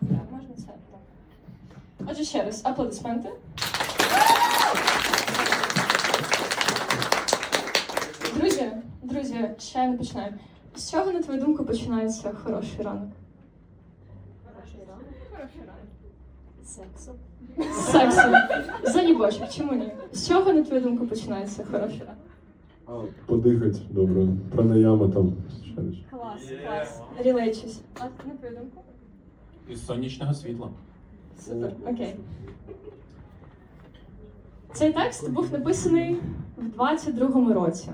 Так. Можна це. Так. Отже, ще раз, аплодисменти. Друзі, друзі, ще не починаємо. З чого, на твою думку, починається хороший ранок? Хороший ранок. Хороший ранок. Сексом. З сексу. Заїбочок, чому ні? З чого, на твою думку, починається хороший ранок? А, подихать, добре. Пранаяма там. Клас, клас. Рілейчусь. А на твою думку? Із сонячного світла. Супер, окей. Цей текст був написаний в 22-му році.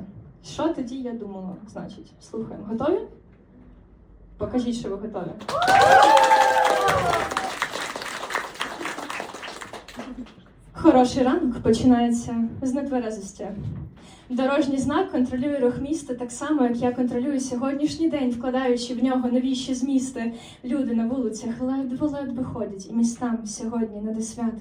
Що тоді я думала? Значить, слухаємо. Готові? Покажіть, що ви готові. Хороший ранок починається з нетверезості. Дорожній знак контролює рух міста так само, як я контролюю сьогоднішній день, вкладаючи в нього новіші змісти. Люди на вулицях ледве-ледве ходять, і містам сьогодні не до свят.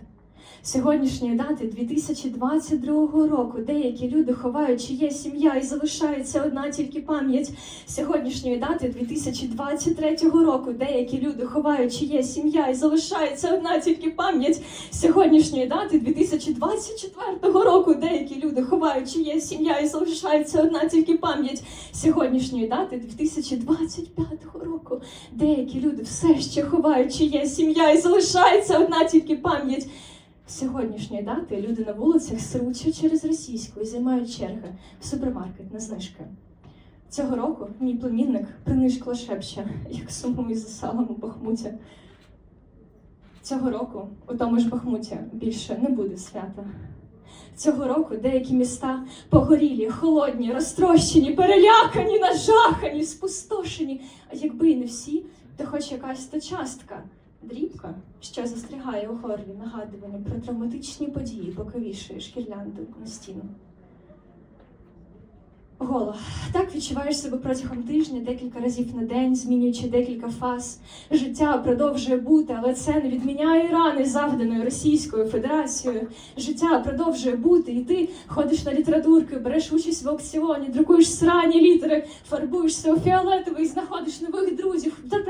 Сьогоднішньої дати 2022 року деякі люди ховають, чи є сім'я, і залишається одна тільки пам'ять. Сьогоднішньої дати 2023 року деякі люди ховають, чи є сім'я, і залишається одна тільки пам'ять. Сьогоднішньої дати 2024 року деякі люди ховають, чи є сім'я, і залишається одна тільки пам'ять. Сьогоднішньої дати 2025 року деякі люди все ще ховають, чи є сім'я, і залишається одна тільки пам'ять. Сьогоднішньої дати люди на вулицях сручать через російську і займають черги в супермаркет на знижки. Цього року мій племінник принишкло шепче, як сумує за салом у Бахмуті. Цього року у тому ж Бахмуті більше не буде свята. Цього року деякі міста погорілі, холодні, розтрощені, перелякані, нажахані, спустошені. А якби і не всі, то хоч якась та частка. Дрібка, що застрягає у горлі нагадування про травматичні події, поки гірлянду на стіну. Гола. Так відчуваєш себе протягом тижня декілька разів на день, змінюючи декілька фаз. Життя продовжує бути, але це не відміняє рани, завданої Російською Федерацією. Життя продовжує бути, і ти ходиш на літературки, береш участь в аукціоні, друкуєш срані літери, фарбуєшся у фіолетовий, знаходиш нових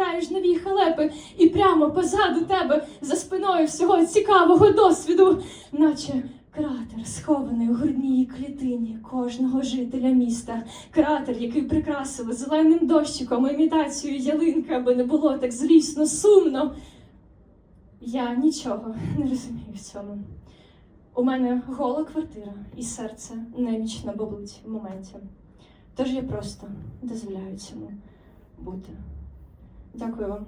друзів, нові халепи, і прямо позаду тебе за спиною всього цікавого досвіду, наче Кратер, схований у грудній клітині кожного жителя міста. Кратер, який прикрасили зеленим дощиком, імітацією ялинки, аби не було так злісно, сумно. Я нічого не розумію в цьому. У мене гола квартира, і серце немічно боблить в моменті. Тож я просто дозволяю цьому бути. Дякую вам.